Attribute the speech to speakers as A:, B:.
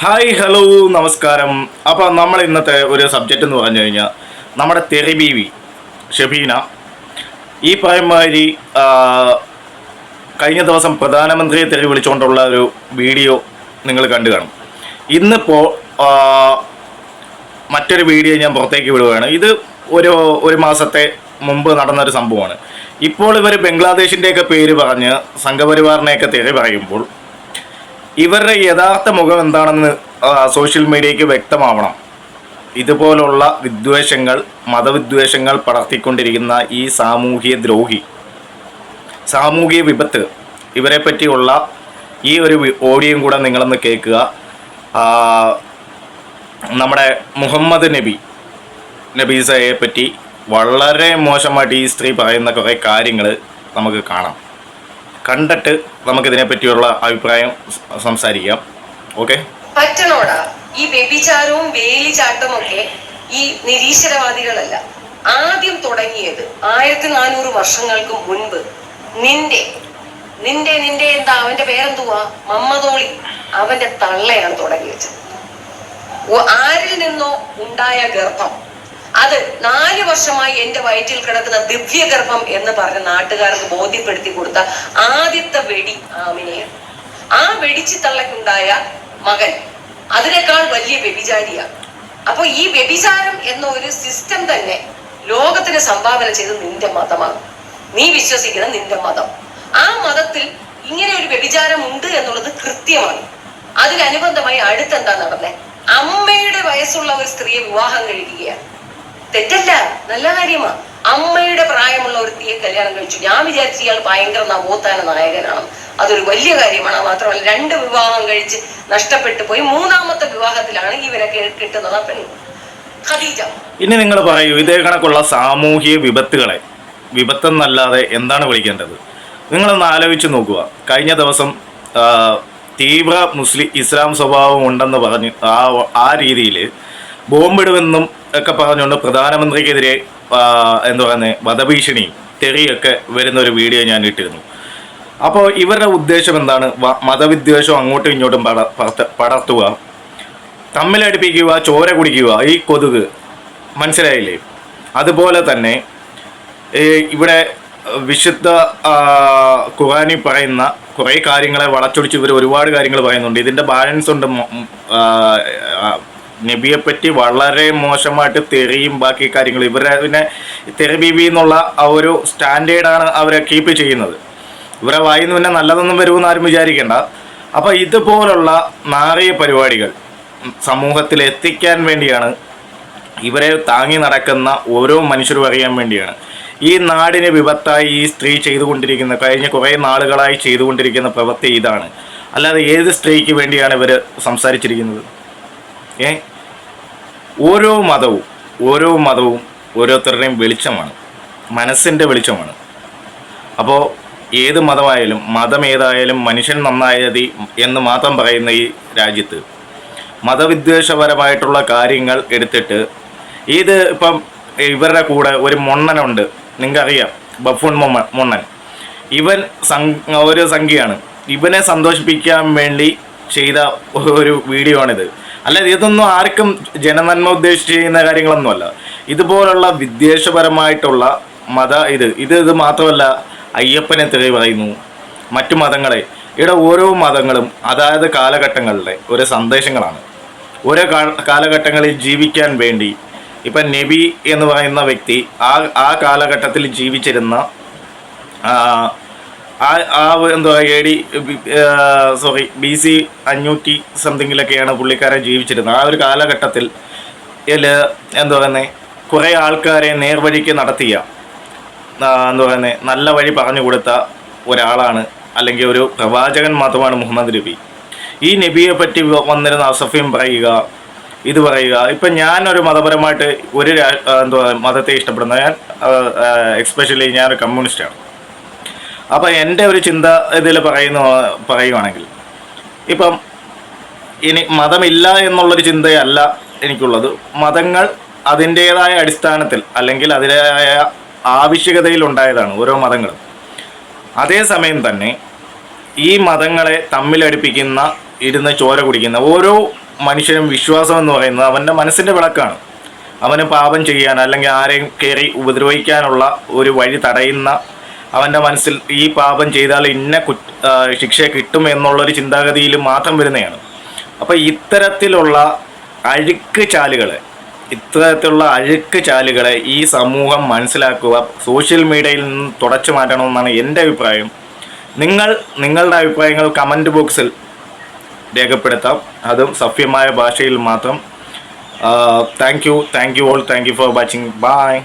A: Hi hello നമസ്കാരം. അപ്പോൾ നമ്മൾ ഇന്നത്തെ ഒരു സബ്ജക്റ്റ് എന്ന് പറഞ്ഞു കഴിഞ്ഞാൽ നമ്മുടെ തെറി ഷബീന ഈ പറയുമാതിരി കഴിഞ്ഞ ദിവസം പ്രധാനമന്ത്രിയെ തെറി വിളിച്ചുകൊണ്ടുള്ള ഒരു വീഡിയോ നിങ്ങൾ കണ്ടു കാണും. ഇന്നിപ്പോൾ മറ്റൊരു വീഡിയോ ഞാൻ പുറത്തേക്ക് വിടുകയാണ്. ഇത് ഒരു ഒരു മാസത്തെ മുമ്പ് നടന്നൊരു സംഭവമാണ്. ഇപ്പോൾ ഇവർ ബംഗ്ലാദേശിന്റെയൊക്കെ പേര് പറഞ്ഞ് സംഘപരിവാറിനെയൊക്കെ തെറി പറയുമ്പോൾ ഇവരുടെ യഥാർത്ഥ മുഖം എന്താണെന്ന് സോഷ്യൽ മീഡിയയ്ക്ക് വ്യക്തമാവണം. ഇതുപോലുള്ള വിദ്വേഷങ്ങൾ മതവിദ്വേഷങ്ങൾ പടർത്തിക്കൊണ്ടിരിക്കുന്ന ഈ സാമൂഹിക ദ്രോഹി സാമൂഹിക വിപത്ത് ഇവരെ പറ്റിയുള്ള ഈ ഒരു ഓഡിയും ഓഡിയോയും കൂടെ നിങ്ങളൊന്ന് കേൾക്കുക. നമ്മുടെ മുഹമ്മദ് നബി നബീസയെ പറ്റി വളരെ മോശമായിട്ട് ഈ സ്ത്രീ പറയുന്ന കുറേ കാര്യങ്ങൾ നമുക്ക് കാണാം. കണ്ടിട്ട് നമുക്കിതിനെ പറ്റിയുള്ള അഭിപ്രായം സംസാരിക്കാം. ഓക്കെ
B: പറ്റണോടാ? ഈ വ്യഭിചാരവും വേലിചാട്ടവും ഒക്കെ ഈ നിരീശ്വരവാദികളല്ല. ആദ്യം തുടങ്ങിയത് ആയിരത്തി നാനൂറ് വർഷങ്ങൾക്ക് മുൻപ്. നിന്റെ നിന്റെ നിന്റെ എന്താ? അവന്റെ പേരെന്തുവാ? മമ്മതോളി അവന്റെ തള്ളയാണ് തുടങ്ങി വെച്ചത്. ആരിൽ നിന്നോ ഉണ്ടായ ഗർഭം. അത് നാല് വർഷമായി എന്റെ വയറ്റിൽ കിടക്കുന്ന ദിവ്യഗർഭം എന്ന് പറഞ്ഞ നാട്ടുകാർക്ക് ബോധ്യപ്പെടുത്തി കൊടുത്ത ആദ്യത്തെ വെടി ആമിനെയാണ് ആ വെടിച്ചു തള്ളക്കുണ്ടായ മകൻ അതിനേക്കാൾ വലിയ വ്യഭിചാരിയാണ് അപ്പൊ ഈ വ്യഭിചാരം എന്ന ഒരു സിസ്റ്റം തന്നെ ലോകത്തിന് സംഭാവന ചെയ്ത് നിന്റെ മതമാണ്. നീ വിശ്വസിക്കുന്ന നിന്റെ മതം. ആ മതത്തിൽ ഇങ്ങനെ ഒരു വ്യഭിചാരം ഉണ്ട് എന്നുള്ളത് കൃത്യമാണ്. അതിനനുബന്ധമായി അടുത്തെന്താ നടന്നേ? അമ്മയുടെ വയസ്സുള്ള ഒരു സ്ത്രീയെ വിവാഹം കഴിക്കുകയാണ്. തെറ്റല്ല. നല്ല കാര്യമാ. അമ്മയുടെ പ്രായമുള്ള ഒരു തീയെ കല്യാണം കഴിച്ചു. ഞാൻ വിചാരിച്ചു ഇയാൾ ഭയങ്കര നവോത്ഥാന നായകനാണ്. അതൊരു വലിയ കാര്യമാണ്. മാത്രമല്ല രണ്ട് വിവാഹം കഴിച്ച് നഷ്ടപ്പെട്ടു പോയി. മൂന്നാമത്തെ വിവാഹത്തിലാണ് ഇവരെ കിട്ടുന്നത് പെണ്ണ്. ഖദീജ.
A: ഇനി നിങ്ങൾ പറയൂ ഇതേ കണക്കുള്ള സാമൂഹിക വിപത്തുകളെ വിപത്തെന്നല്ലാതെ എന്താണ് വിളിക്കേണ്ടത്? നിങ്ങളൊന്ന് ആലോചിച്ച് നോക്കുക. കഴിഞ്ഞ ദിവസം തീവ്ര മുസ്ലിം ഇസ്ലാം സ്വഭാവം ഉണ്ടെന്ന് പറഞ്ഞ് ആ ആ രീതിയിൽ ബോംബിടുമെന്നും ഒക്കെ പറഞ്ഞുകൊണ്ട് പ്രധാനമന്ത്രിക്കെതിരെ എന്താ പറയുന്നത് വധഭീഷണി തെറിയൊക്കെ വരുന്ന ഒരു വീഡിയോ ഞാൻ ഇട്ടിരുന്നു. അപ്പോൾ ഇവരുടെ ഉദ്ദേശം എന്താണ്? മതവിദ്വേഷം അങ്ങോട്ടും ഇങ്ങോട്ടും പട പടർത്ത- പടർത്തുക തമ്മിലടിപ്പിക്കുക ചോര കുടിക്കുക ഈ കൊതുക്. മനസ്സിലായില്ലേ? അതുപോലെ തന്നെ ഇവിടെ വിശുദ്ധ ഖുറാനിൽ പറയുന്ന കുറേ കാര്യങ്ങളെ വളച്ചൊടിച്ച് ഇവർ ഒരുപാട് കാര്യങ്ങൾ പറയുന്നുണ്ട്. ഇതിന്റെ ബാലൻസ് ഉണ്ട് നബിയെപ്പറ്റി വളരെ മോശമായിട്ട് തെറിയും ബാക്കി കാര്യങ്ങൾ ഇവരെ പിന്നെ തെറി എന്നുള്ള ആ ഒരു സ്റ്റാൻഡേർഡാണ് അവരെ കീപ്പ് ചെയ്യുന്നത്. ഇവരെ വായിന്ന് പിന്നെ നല്ലതൊന്നും വരുമെന്ന് ആരും വിചാരിക്കേണ്ട. അപ്പോൾ ഇതുപോലുള്ള നാറിയ പരിപാടികൾ സമൂഹത്തിൽ എത്തിക്കാൻ വേണ്ടിയാണ് ഇവരെ താങ്ങി നടക്കുന്ന ഓരോ മനുഷ്യരും അറിയാൻ വേണ്ടിയാണ്. ഈ നാടിനെ വിപത്തായി ഈ സ്ത്രീ ചെയ്തുകൊണ്ടിരിക്കുന്ന കഴിഞ്ഞ കുറേ നാളുകളായി ചെയ്തുകൊണ്ടിരിക്കുന്ന പ്രവൃത്തി ഇതാണ്. അല്ലാതെ ഏത് സ്ത്രീക്ക് വേണ്ടിയാണ് ഇവർ സംസാരിച്ചിരിക്കുന്നത്? ഏ? ഓരോ മതവും ഓരോ മതവും ഓരോരുത്തരുടെയും വെളിച്ചമാണ്. മനസ്സിന്റെ വെളിച്ചമാണ്. അപ്പോൾ ഏത് മതമായാലും മതം ഏതായാലും മനുഷ്യൻ നന്നായതി എന്ന് മാത്രം പറയുന്ന ഈ രാജ്യത്ത് മതവിദ്വേഷപരമായിട്ടുള്ള കാര്യങ്ങൾ എടുത്തിട്ട് ഇത് ഇപ്പം ഇവരുടെ കൂടെ ഒരു മൊണ്ണനുണ്ട്. നിങ്ങൾക്കറിയാം ബഫൂൺ മൊമ്മ മൊണ്ണൻ. ഇവൻ ഒരു സംഖ്യയാണ് ഇവനെ സന്തോഷിപ്പിക്കാൻ വേണ്ടി ചെയ്ത ഒരു വീഡിയോ ആണിത് അല്ലാതെ ഇതൊന്നും ആർക്കും ജനനന്മ ഉദ്ദേശിച്ച് ചെയ്യുന്ന കാര്യങ്ങളൊന്നുമല്ല. ഇതുപോലുള്ള വിദ്വേഷപരമായിട്ടുള്ള മത ഇത് ഇത് ഇത് മാത്രമല്ല അയ്യപ്പനെ തെറി പറയുന്നു. മറ്റു മതങ്ങളെ. ഇവിടെ ഓരോ മതങ്ങളും അതായത് കാലഘട്ടങ്ങളിലെ ഓരോ സന്ദേശങ്ങളാണ്. ഓരോ കാലഘട്ടങ്ങളിൽ ജീവിക്കാൻ വേണ്ടി ഇപ്പം നബി എന്ന് പറയുന്ന വ്യക്തി ആ ആ കാലഘട്ടത്തിൽ ജീവിച്ചിരുന്ന ആ ആ ആ എന്താ A D sorry B C അഞ്ഞൂറ്റി സംതിങ്ങിലൊക്കെയാണ് പുള്ളിക്കാരൻ ജീവിച്ചിരുന്നത്. ആ ഒരു കാലഘട്ടത്തിൽ ഇതിൽ എന്താ പറയുന്നത് കുറേ ആൾക്കാരെ നേർവഴിക്ക് നടത്തിയ എന്തു പറയുന്നത് നല്ല വഴി പറഞ്ഞു കൊടുത്ത ഒരാളാണ് അല്ലെങ്കിൽ ഒരു പ്രവാചകൻ മാത്രമാണ് മുഹമ്മദ് നബി. ഈ നബിയെ പറ്റി വന്നിരുന്ന അസഫ്യം പറയുക ഇത് പറയുക ഇപ്പം ഞാനൊരു മതപരമായിട്ട് ഒരു എന്തുവാ മതത്തെ ഇഷ്ടപ്പെടുന്ന ഞാൻ എക്സ്പെഷ്യലി ഞാനൊരു കമ്മ്യൂണിസ്റ്റാണ് അപ്പോൾ എന്റെ ഒരു ചിന്ത ഇതിൽ പറയുന്ന പറയുവാണെങ്കിൽ. ഇപ്പം ഇനി മതമില്ല എന്നുള്ളൊരു ചിന്തയല്ല എനിക്കുള്ളത്. മതങ്ങൾ അതിന്റേതായ അടിസ്ഥാനത്തിൽ അല്ലെങ്കിൽ അതിന്റെതായ ആവശ്യകതയിൽ ഉണ്ടായതാണ് ഓരോ മതങ്ങളും. അതേസമയം തന്നെ ഈ മതങ്ങളെ തമ്മിലടിപ്പിക്കുന്ന ഇരുന്ന് ചോര കുടിക്കുന്ന ഓരോ മനുഷ്യനും വിശ്വാസം എന്ന് പറയുന്നത് അവന്റെ മനസ്സിന്റെ വിളക്കാണ്. അവന് പാപം ചെയ്യാൻ അല്ലെങ്കിൽ ആരെയും കയറി ഉപദ്രവിക്കാനുള്ള ഒരു വഴി തടയുന്ന അവന്റെ മനസ്സിൽ ഈ പാപം ചെയ്താൽ ഇന്ന കു ശിക്ഷ കിട്ടും എന്നുള്ളൊരു ചിന്താഗതിയിൽ മാത്രം വരുന്നതാണ്. അപ്പോൾ ഇത്തരത്തിലുള്ള അഴുക്ക് ചാലുകളെ ഇത്തരത്തിലുള്ള അഴുക്ക് ചാലുകളെ ഈ സമൂഹം മനസ്സിലാക്കുക സോഷ്യൽ മീഡിയയിൽ നിന്ന് തുടച്ചു മാറ്റണമെന്നാണ് എന്റെ അഭിപ്രായം. നിങ്ങൾ നിങ്ങളുടെ അഭിപ്രായങ്ങൾ കമന്റ് ബോക്സിൽ രേഖപ്പെടുത്താം. അതും സഭ്യമായ ഭാഷയിൽ മാത്രം. Thank you thank you all thank you for watching. Bye.